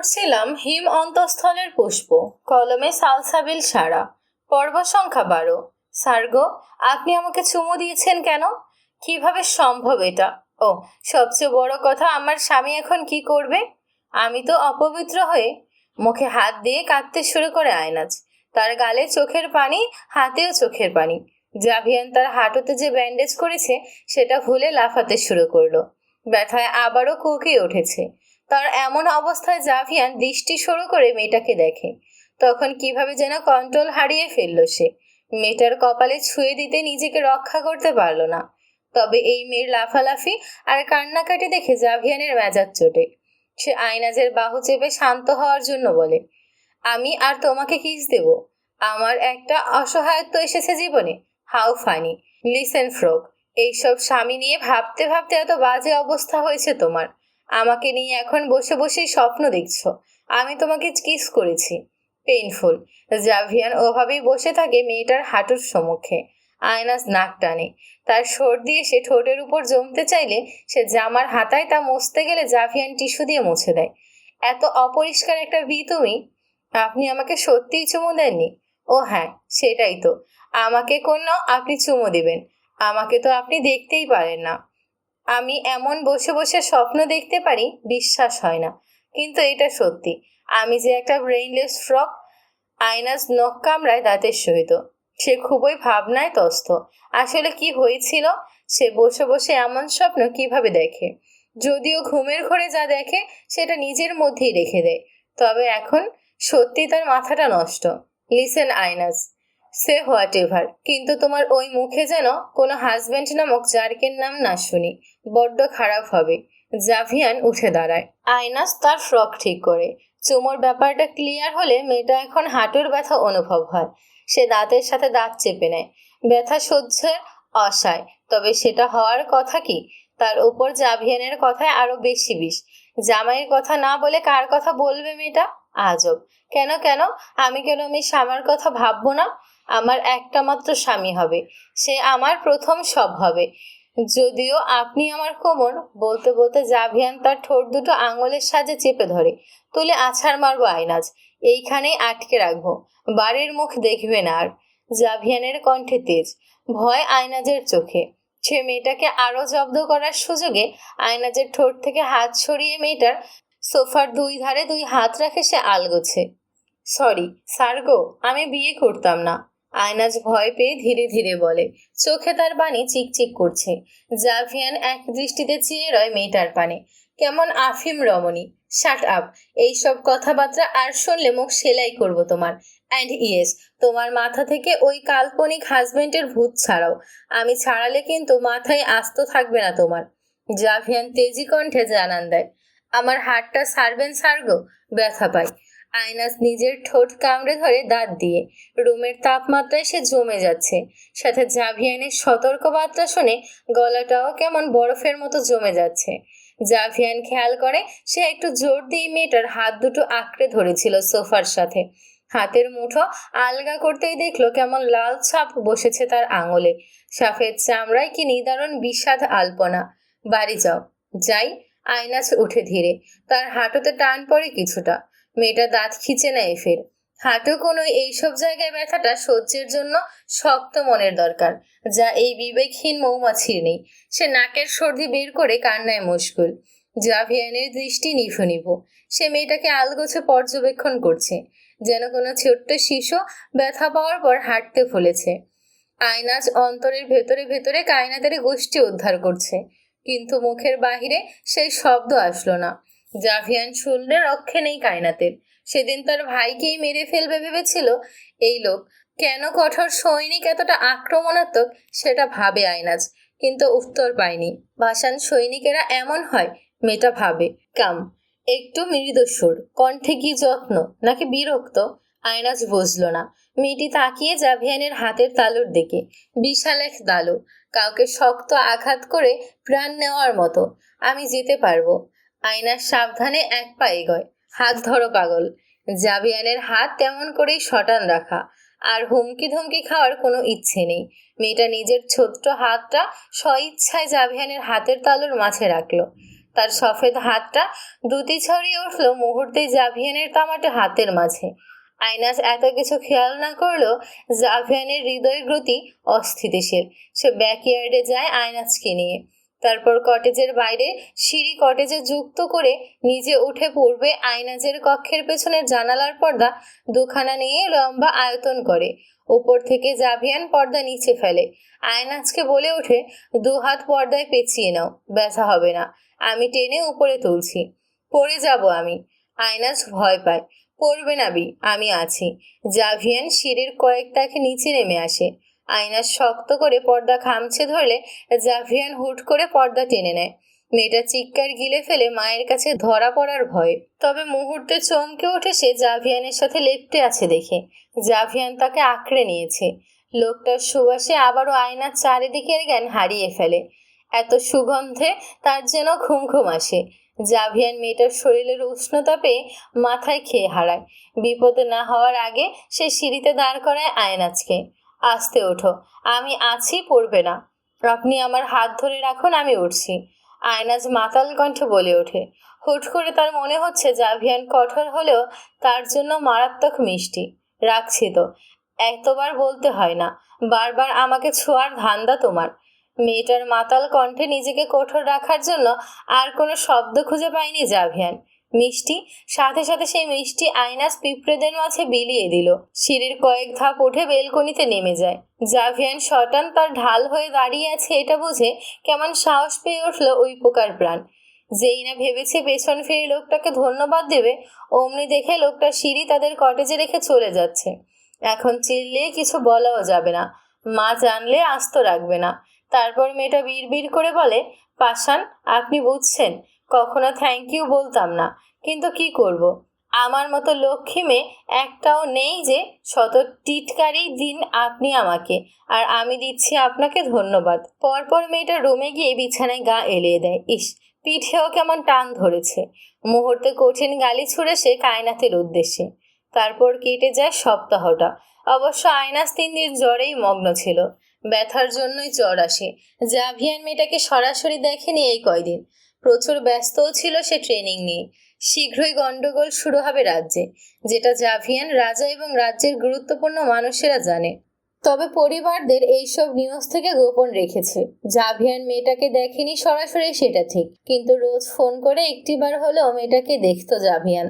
পড়ছিলাম হিম অন্তঃস্থলের পুষ্প, কলমে সালসাবিল সারা, পর্ব সংখ্যা বারো। সার্গো আপনি আমাকে চুমু দিয়েছেন কেন? কীভাবে সম্ভব এটা? ও, সবচেয়ে বড় কথা আমার স্বামী এখন কি করবে? আমি তো অপবিত্র হয়ে মুখে হাত দিয়ে কাঁদতে শুরু করে আয়নাজ। তার গালে চোখের পানি, হাতেও চোখের পানি। জাভিয়ান তার হাঁটুতে যে ব্যান্ডেজ করেছে, সেটা ভুলে লাফাতে শুরু করল। ব্যথায় আবারও কুকিয়ে উঠেছে। তার এমন অবস্থায় জাভিয়ান দৃষ্টি সরু করে মেয়েটাকে দেখে। তখন কীভাবে যেন কন্ট্রোল হারিয়ে ফেলল সে। মেয়েটার কপালে ছুঁয়ে দিতে নিজেকে রক্ষা করতে পারল না। তবে এই মেয়ের লাফালাফি আর কান্নাকাটি দেখে জাভিয়ানের মেজাজ চোটে। সে আইনাজের বাহু চেপে শান্ত হওয়ার জন্য বলে, আমি আর তোমাকে কিস দেব। আমার একটা অসহায়ত্ব এসেছে জীবনে। How funny. লিসেন ফ্রক এইসব স্বামী নিয়ে ভাবতে ভাবতে এত বাজে অবস্থা হয়েছে তোমার। আমাকে নিয়ে এখন বসে বসেই স্বপ্ন দেখছ। আমি তোমাকে কিস করেছি। পেইনফুল। জাভিয়ান ওভাবেই বসে থাকে মেয়েটার হাঁটুর সম্মুখে। আয়নাস নাক টানে। তার সর্দি সে ঠোঁটের উপর জমতে চাইলে সে জামার হাতায় তা মুছতে গেলে জাভিয়ান টিস্যু দিয়ে মুছে দেয়। এত অপরিষ্কার একটা বি তুমি? আপনি আমাকে সত্যিই চুমু দেননি? ও হ্যাঁ সেটাই তো। আমাকে কোনো আপনি চুমু দিবেন। আমাকে তো আপনি দেখতেই পারেন না। আমি এমন বসে বসে স্বপ্ন দেখতে পারি, বিশ্বাস হয় না। কিন্তু এটা সত্যি। আমি যে একটা ব্রেইনলেস ফ্রক আয়নাস নখ কামড়ায় দাঁতের সহিত। সে খুবই ভাবনায় তস্ত আসলে কি হয়েছিল? সে বসে বসে এমন স্বপ্ন কীভাবে দেখে? যদিও ঘুমের ঘরে যা দেখে, সেটা নিজের মধ্যেই রেখে দেয়। তবে এখন সত্যি তার মাথাটা নষ্ট। লিসেন আইনাস সে হোয়াট এভার। কিন্তু তোমার ওই মুখে যেন কোনো হাজব্যান্ড নামক জার্কের নাম না শুনি। বড্ড খারাপ হবে। জাভিয়ান উঠে দাঁড়ায়। আয়নাস তার ফ্রক ঠিক করে। চুমোর ব্যাপারটা ক্লিয়ার হলে মেয়েটা এখন হাঁটুর ব্যথা অনুভব হয়। সে দাঁতের সাথে দাঁত চেপে নেয়। ব্যথা সহ্যের অসায় তবে সেটা হওয়ার কথা কি? তার উপর জাভিয়ানের কথায় আরও বেশি বিষ। জামাইয়ের কথা না বলে কার কথা বলবে মেয়েটা? আজব। কেন কেন? আমি কেন আমি স্বামীর কথা ভাববো না? আমার একটা মাত্র স্বামী হবে। সে আমার প্রথম সব হবে। যদিও আপনি আমার কোমর, বলতে বলতে জাভিয়ান তার ঠোঁট দুটো আঙুলের সাজে চেপে ধরে, তুলে আছাড় মারবো আইনাজ এইখানেই আটকে রাখব। বাড়ির মুখ দেখবে না আর। জাভিয়ানের কণ্ঠে তেজ, ভয় আয়নাজের চোখে। সে মেয়েটাকে আরও জব্দ করার সুযোগে আয়নাজের ঠোঁট থেকে হাত সরিয়ে মেয়েটার সোফার দুই ধারে দুই হাত রাখে সে আলগোছে। সরি সার্গো আমি বিয়ে করতাম না। আয়নাজ ভয় পেয়ে ধীরে ধীরে বলে, চোখে তার বাণী চিকচিক করছে। জাভিয়ান এক দৃষ্টিতে চেয়ে রয় মেয়েটার পানে, কেমন আফিম রমণী শাট আপ এইসব কথাবার্তা আর শুনলে মুখ সেলাই করব তোমার। অ্যান্ড ইয়েস তোমার মাথা থেকে ওই কাল্পনিক হাজবেন্ডের ভূত ছাড়াও, আমি ছাড়ালে কিন্তু মাথায় আস্ত থাকবে না তোমার। জাভিয়ান তেজি কণ্ঠে জানান দেয়, আমার হাতটা সারবেন সারগো ব্যথা পাই আয়নাস নিজের ঠোঁট কামড়ে ধরে দাঁত দিয়ে। রুমের তাপমাত্রায় সে জমে যাচ্ছে। সাথে জাভিয়ানের সতর্ক বার্তা শুনে গলাটাও কেমন বরফের মতো জমে যাচ্ছে। জাভিয়ান খেয়াল করে, সে একটু জোর দিয়ে মেয়েটার হাত দুটো আঁকড়ে ধরেছিল সোফার সাথে। হাতের মুঠো আলগা করতেই দেখল কেমন লাল ছাপ বসেছে তার আঙুলে। সাফেদ চামড়ায় কি নিদারুণ বিষাদ আলপনা। বাড়ি যাও। যাই আয়নাছ উঠে ধীরে। তার হাঁটুতে টান পড়ে কিছুটা। মেয়েটা দাঁত খিচে নেয় ফের। হাঁটু কোনো এইসব জায়গায় ব্যথাটা সহ্যের জন্য শক্ত মনের দরকার, যা এই বিবেকহীন মৌমাছির নেই। সে নাকের সর্দি বের করে কান্নায় মুশকুল। জাভিয়ানের দৃষ্টি নিভু নিভু সে মেয়েটাকে আলগোছে পর্যবেক্ষণ করছে, যেন কোনো ছোট্ট শিশু ব্যথা পাওয়ার পর হাঁটতে ফুলেছে আয়নাজ অন্তরের ভেতরে ভেতরে কায়নাতের গোষ্ঠী উদ্ধার করছে, কিন্তু মুখের বাহিরে সেই শব্দ আসলো না। জাভিয়ান শুনলে রক্ষে নেই কায়নাতের। সেদিন তার ভাইকেই মেরে ফেলবে ভেবেছিল। এই লোক, কেন কঠোর সৈনিক এতটা আক্রমণাত্মক, সেটা ভাবে আয়নাজ কিন্তু উত্তর পায়নি। ভাসান, সৈনিকেরা এমন হয়, মেয়েটা ভাবে, কাম, একটু মৃদস্বর, কণ্ঠে কি যত্ন, নাকি বিরক্ত? আয়নাজ বুঝলো না। মেয়েটি তাকিয়ে জাভিয়ানের হাতের তালুর দিকে। বিশাল এক তালু কাউকে শক্ত আঘাত করে প্রাণ নেওয়ার মতো। আমি যেতে পারব। আয়নার সাবধানে এক পা এগোয়। হাত ধরো পাগল। জাবিয়ানের হাত তেমন করেই শটান রাখা। আর হুমকি ধমকি খাওয়ার কোনো ইচ্ছে নেই। মেয়েটা নিজের ছোট্ট হাতটা স্বইচ্ছায় জাভিয়ানের হাতের তালুর মাঝে রাখল। তার সফেদ হাতটা দুটি ছড়িয়ে উঠল মুহূর্তে জাভিয়ানের তামাটে হাতের মাঝে। আইনাস এত কিছু খেয়াল না করলেও জাভিয়ানের হৃদয় গতি অস্থিতিশীল। সে ব্যাকইয়ার্ডে যায় আইনাসকে নিয়ে। তারপর কটেজের বাইরে সিঁড়ি কটেজে যুক্ত করে নিজে উঠে পড়বে আইনাজের কক্ষের পেছনের জানালার পর্দা দুখানা নিয়ে লম্বা আয়তন করে। উপর থেকে জাভিয়ান পর্দা নিচে ফেলে। আয়নাজকে বলে ওঠে, দু হাত পর্দায় পেঁচিয়ে নাও, ব্যথা হবে না। আমি টেনে উপরে তুলছি। পড়ে যাব আমি। আয়নাজ ভয় পায়। পড়বে না বি, আমি আছি। জাভিয়ান সিঁড়ির কয়েকটাকে নিচে নেমে আসে। আয়নাজ শক্ত করে পর্দা খামছে ধরলে জাভিয়ান হুট করে পর্দা টেনে নেয়। মেয়েটা চিৎকার গিলে ফেলে মায়ের কাছে ধরা পড়ার ভয়। তবে মুহূর্তে চমকে ওঠে সে জাভিয়ানের সাথে লেপটে আছে দেখে। জাভিয়ান তাকে আঁকড়ে নিয়েছে। লোকটার সুবাসে আবারও আয়নার চারিদিকের জ্ঞান হারিয়ে ফেলে। এত সুগন্ধে তার যেন ঘুম ঘুম আসে। জাভিয়ান মেয়েটার শরীরের উষ্ণতা পেয়ে মাথায় খেয়ে হারায়। বিপদে না হওয়ার আগে সে সিঁড়িতে দাঁড় করায় আয়নাজকে। আস্তে ওঠো, আমি আছি, পড়বে না। আপনি আমার হাত ধরে রাখুন, আমি উঠছি। আয়নাজ মাতাল কণ্ঠে বলে ওঠে। হুট করে তার মনে হচ্ছে জাভিয়ান কঠোর হলেও তার জন্য মারাত্মক মিষ্টি। রাখছি তো, এতবার বলতে হয় না, বারবার আমাকে ছোঁয়ার ধান্দা তোমার। মেয়েটার মাতাল কণ্ঠে নিজেকে কঠোর রাখার জন্য আর কোনো শব্দ খুঁজে পায়নি জাভিয়ান মিষ্টি। সাথে সাথে সেই মিষ্টি আইনাস পিঁপড়েদের মাঝে বিলিয়ে দিল। সিঁড়ির কয়েক ধাপ উঠে বেলকনিতে নেমে যায়। জাভিয়ান শটান তার ঢাল হয়ে দাঁড়িয়ে আছে এটা বুঝে কেমন সাহস পেয়ে উঠল ওই প্রকার প্রাণ। যেই না ভেবেছে পেছন ফিরে লোকটাকে ধন্যবাদ দেবে, অমনি দেখে লোকটা সিঁড়ি তাদের কটেজে রেখে চলে যাচ্ছে। এখন চিল্লে কিছু বলাও যাবে না। মা জানলে আস্ত রাখবে না। তারপর মেয়েটা বিড়বিড় করে বলে পাশান আপনি বুঝছেন? কখনো থ্যাংক ইউ বলতাম না। কিন্তু কি করব। আমার মতো লক্ষ্মী মেয়ে একটাও নেই যে শত টিটকারি দিন আপনি আমাকে, আর আমি দিচ্ছি আপনাকে ধন্যবাদ। পরপর মেয়েটা রুমে গিয়ে বিছানায় গা এলিয়ে দেয়। ইস, পিঠেও কেমন টান ধরেছে। মুহূর্তে কঠিন গালি ছুড়ে সে কায়নাতের উদ্দেশ্যে। তারপর কেটে যায় সপ্তাহটা। অবশ্য আয়নাস তিন দিন জ্বরেই মগ্ন ছিল। ব্যথার জন্যই জ্বর আসে। জাভিয়ান মেয়েটাকে সরাসরি দেখেনি এই কয়দিন। প্রচুর ব্যস্তও ছিল সে ট্রেনিং নিয়ে। শীঘ্রই গন্ডগোল শুরু হবে রাজ্যে, যেটা জাভিয়ান রাজা এবং রাজ্যের গুরুত্বপূর্ণ মানুষেরা জানে। তবে পরিবারদের এইসব নিউজ থেকে গোপন রেখেছে। জাভিয়ান মেয়েটাকে দেখেনি সরাসরি সেটা ঠিক, কিন্তু রোজ ফোন করে একটিবার হলেও মেয়েটাকে দেখতো জাভিয়ান।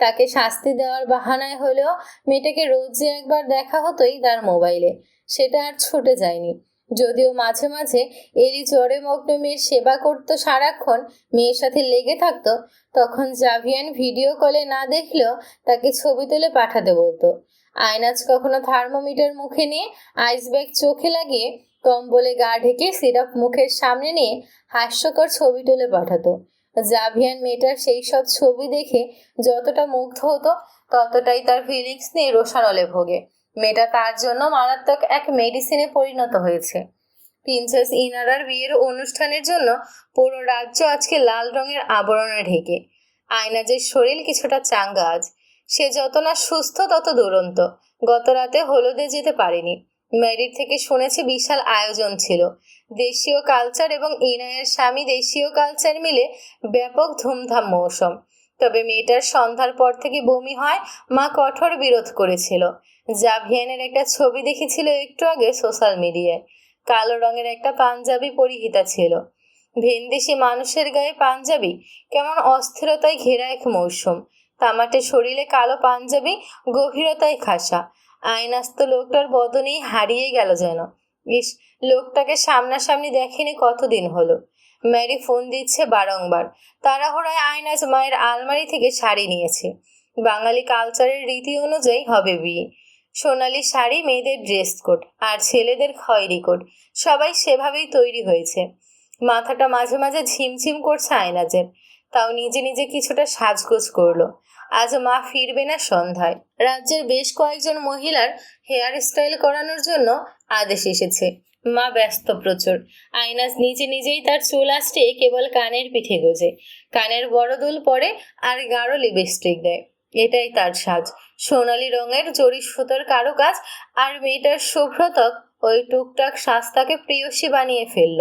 তাকে শাস্তি দেওয়ার বাহানায় হলেও মেয়েটাকে রোজ যে একবার দেখা হতোই তার মোবাইলে সেটা আর ছুটে যায়নি। যদিও মাঝে মাঝে এরই জ্বরে মগ্ন মেয়ের সেবা করতো সারাক্ষণ, মেয়ের সাথে লেগে থাকতো, তখন জাভিয়ান ভিডিও কলে না দেখলেও তাকে ছবি তুলে পাঠাতে বলতো। আয়নাজ কখনো থার্মোমিটার মুখে নিয়ে আইস ব্যাগ চোখে লাগিয়ে কম্বলে গা ঢেকে সিরাপ মুখের সামনে নিয়ে হাস্যকর ছবি তুলে পাঠাতো। জাভিয়ান মেয়েটার সেই সব ছবি দেখে যতটা মুগ্ধ হতো, ততটাই তার ফিলিংস নিয়ে রোশানলে ভোগে। মেয়েটা তার জন্য মারাত্মক এক মেডিসিনে পরিণত হয়েছে। প্রিন্সেস ইনারার বিয়ের অনুষ্ঠানের জন্য পুরো রাজ্য আজকে লাল রঙের আবরণে ঢেকে। আয়নাজের শরীর কিছুটা চাঙ্গা আজ। সে যত না সুস্থ, তত দুরন্ত। গত রাতে হলদে যেতে পারেনি। ম্যারির থেকে শুনেছে বিশাল আয়োজন ছিল। দেশীয় কালচার এবং ইনায়ের স্বামী দেশীয় কালচার মিলে ব্যাপক ধুমধাম মৌসুম। তবে মেয়েটার সন্ধ্যার পর থেকে বমি হয়, মা কঠোর বিরোধ করেছিল। জাভিয়ানের একটা ছবি দেখেছিল একটু আগে সোশ্যাল মিডিয়ায়। কালো রঙের একটা পাঞ্জাবি পরিহিতা ছিল। ভিনদেশি মানুষের গায়ে পাঞ্জাবি, কেমন অস্থিরতায় ঘেরা এক মৌসুম। তামাটে শরীরে কালো পাঞ্জাবি, গভীরতায় খাসা। আয়নাস্ত লোকটার বদনেই হারিয়ে গেল যেন। ইস লোকটাকে সামনাসামনি দেখেনি কতদিন হলো। ম্যারি ফোন দিচ্ছে বারংবার। তাড়াহুড়ায় আয়নাজ মায়ের আলমারি থেকে শাড়ি নিয়েছে। বাঙালি কালচারের রীতি অনুযায়ী হবে বিয়ে। সোনালি শাড়ি, মেয়েদের ড্রেস কোড আর ছেলেদের খয়েরি কোড, সবাই সেভাবেই তৈরি হয়েছে। মাথাটা মাঝে মাঝে ঝিমঝিম করছে আয়নাজের তাও নিজে নিজে কিছুটা সাজগোজ করল। আজ মা ফিরবে না সন্ধ্যায়। রাজ্যের বেশ কয়েকজন মহিলার হেয়ার স্টাইল করানোর জন্য আদেশ এসেছে। মা ব্যস্ত প্রচুর। আইনাস নিজে নিজেই তার চুল আসতে কেবল কানের পিঠে গোজে। কানের বড় দুল পরে আর গাঢ় লিপস্টিক দেয়। এটাই তার সাজ। সোনালি রঙের জরি সুতোর কারুকাজ আর মেয়েটার শুভ্রতক ওই টুকটাক সাজ তাকে প্রিয়সী বানিয়ে ফেলল।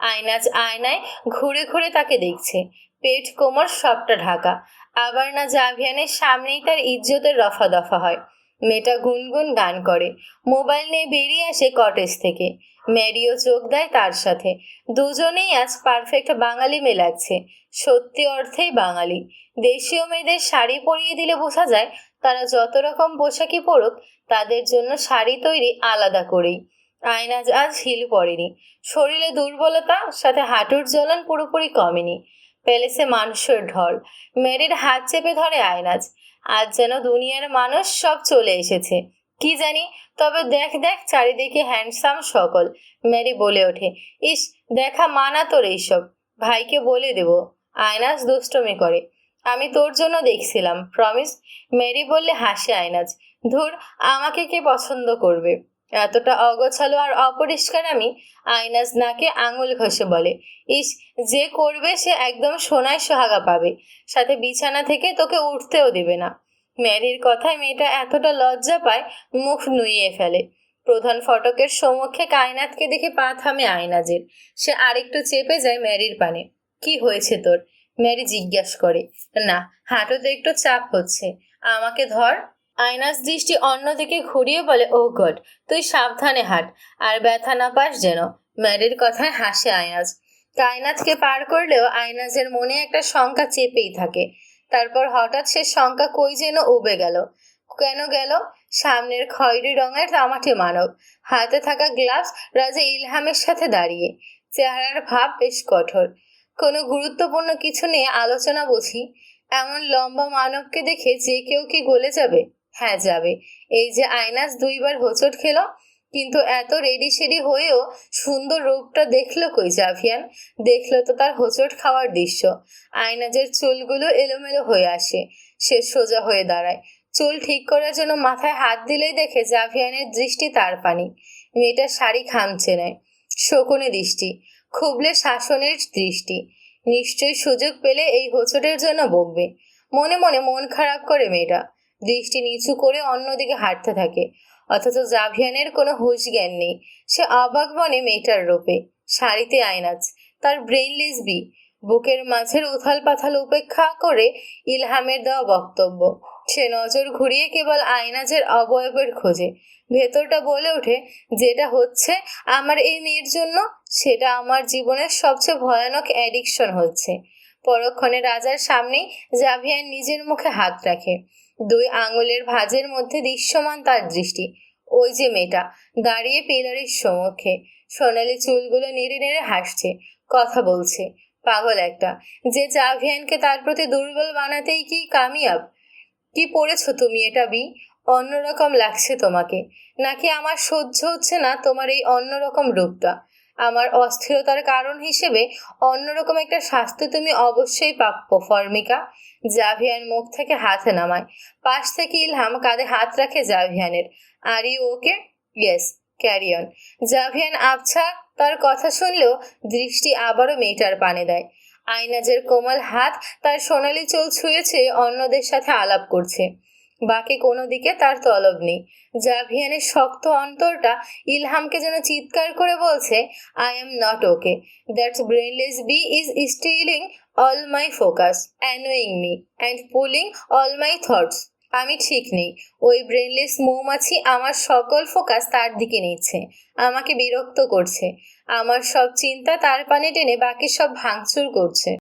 আয়নাজ আয়নায় ঘুরে ঘুরে তাকে দেখছে। পেট কোমর সবটা ঢাকা। আবার না জাভিয়ানের সামনেই তার ইজ্জতের রফা দফা হয়। মেয়েটা গুনগুন গান করে। মোবাইল নিয়ে বেরিয়ে আসে কটেজ থেকে। ম্যারিও যোগ দেয় তার সাথে। দুজনেই আজ পারফেক্ট বাঙালি মেয়ে লাগছে সত্যি অর্থেই বাঙালি। দেশীয় মেয়েদের শাড়ি পরিয়ে দিলে বোঝা যায়, তারা যত রকম পোশাকই পরুক, তাদের জন্য শাড়ি তৈরি আলাদা করেই। আয়নাজ আজ হিল পড়েনি। শরীরে দুর্বলতা, সাথে হাঁটুর জ্বলন পুরোপুরি কমেনি। প্যালেসে মানুষের ঢল। মেরির হাত চেপে ধরে আয়নাজ। আজ যেন দুনিয়ার মানুষ সব চলে এসেছে। কি জানি, তবে দেখ দেখ চারিদিকে হ্যান্ডসাম সকল। মেরি বলে ওঠে, ইস, দেখা মানা তোর এইসব। ভাইকে বলে দেব। আয়নাজ দুষ্টমি করে, আমি তোর জন্য দেখছিলাম প্রমিস মেরি বললে হাসে আয়নাজ, ধুর, আমাকে কে পছন্দ করবে? এতটা অগোছালো আর অপরিষ্কার আমি আয়নাজ নাকে আঙুল ঘষে বলে, ইস, যে করবে সে একদম সোনায় সোহাগা পাবে। সাথে বিছানা থেকে তোকে উঠতেও দেবে না। ম্যারির কথায় মেয়েটা এতটা লজ্জা পায়, মুখ নুইয়ে ফেলে। প্রধান ফটকের সম্মুখে কায়নাথকে দেখে পা থামে আয়নাজের। সে আরেকটু চেপে যায় ম্যারির পানে। কি হয়েছে তোর? ম্যারি জিজ্ঞাসা করে। না, হাঁটুতে একটু চাপ হচ্ছে। আমাকে ধর। আয়নাস দৃষ্টি অন্যদিকে ঘুরিয়ে বলে ও গড, তুই সাবধানে হাঁট, আর ব্যথা না পাস যেন। ম্যারির কথায় হাসে আয়নাজ। কায়নাথকে পার করলেও আয়নাজের মনে একটা শঙ্কা চেপেই থাকে। তারপর হঠাৎ সে শঙ্কা কই যেন উবে গেল। কেন গেল? সামনের খয়েরি রঙের তামাটে মানব। হাতে থাকা গ্লাভস রাজা ইলহামের সাথে দাঁড়িয়ে। চেহারার ভাব বেশ কঠোর। কোনো গুরুত্বপূর্ণ কিছু নিয়ে আলোচনা বুঝি। এমন লম্বা মানবকে দেখে যে কেউ কি গলে যাবে? হ্যাঁ যাবে। এই যে আয়নাস দুইবার হোঁচট খেলো, কিন্তু এত রেডি সেডি হয়েও সুন্দর রূপটা দেখল কই জাভিয়ান দেখল তো তার হোঁচট খাওয়ার দৃশ্য। আয়নাজের চুলগুলো এলোমেলো হয়ে আসে। সে সোজা হয়ে দাঁড়ায়। চুল ঠিক করার জন্য মাথায় হাত দিলেই দেখে জাভিয়ানের দৃষ্টি তার পানি। মেয়েটার শাড়ি খামছে নেয়। শকুনে দৃষ্টি, খুবলে শাসনের দৃষ্টি। নিশ্চয়ই সুযোগ পেলে এই হোঁচটের জন্য বকবে। মনে মনে মন খারাপ করে মেয়েটা। দৃষ্টি নিচু করে অন্যদিকে হাঁটতে থাকে। অথচ জাভিয়ানের কোনো হুঁশ জ্ঞান নেই। সে অবাক বনে মেয়েটার রূপে। শাড়িতে আয়নাজ তার ব্রেইনলেস বি বুকের মাঝের উথাল পাথাল উপেক্ষা করে ইলহামের দেওয়া বক্তব্য। সে নজর ঘুরিয়ে কেবল আয়নাজের অবয়বের খোঁজে। ভেতরটা বলে ওঠে, যেটা হচ্ছে আমার এই মেয়ের জন্য, সেটা আমার জীবনের সবচেয়ে ভয়ানক অ্যাডিকশন হচ্ছে। পরক্ষণে রাজার সামনেই জাভিয়ান নিজের মুখে হাত রাখে। দুই আঙুলের ভাঁজের মধ্যে দৃশ্যমান তার দৃষ্টি। ওই যে মেয়েটা, দাঁড়িয়ে পিলারের সম্মুখে। সোনালি চুলগুলো নেড়ে নেড়ে হাসছে, কথা বলছে। পাগল একটা, যে জাভিয়ানকে তার প্রতি দুর্বল বানাতেই কি কামিয়াব? কি পড়েছো তুমি এটা, বি? অন্যরকম লাগছে তোমাকে। নাকি আমার সহ্য হচ্ছে না তোমার এই অন্যরকম রূপটা? আমার অস্থিরতার কারণ হিসেবে অন্যরকম একটা শাস্তি তুমি অবশ্যই প্রাপ্য ফর্মিকা। জাভিয়ান মুখ থেকে হাত নামায়। পাশ থেকে ইলহাম কাঁধে হাত রাখে জাভিয়ানের। Are you okay? ইয়েস ক্যারিয়ন জাভিয়ান আবছা তার কথা শুনলেও দৃষ্টি আবারও মেয়েটার পানে দেয়। আইনাজের কোমল হাত তার সোনালি চুল ছুঁয়েছে, অন্যদের সাথে আলাপ করছে। বাকি কোনো দিকে তার তলব নেই। জাভিয়ানের শক্ত অন্তরটা ইলহামকে যেন চিৎকার করে বলছে I am not okay that's brainless B is stealing all my focus annoying me and pulling all my thoughts আমি ঠিক নেই। ওই ব্রেনলেস মৌমাছি আমার সকল ফোকাস তার দিকে নিচ্ছে, আমাকে বিরক্ত করছে। আমার সব চিন্তা তার পানে টেনে বাকি সব ভাঙচুর করছে।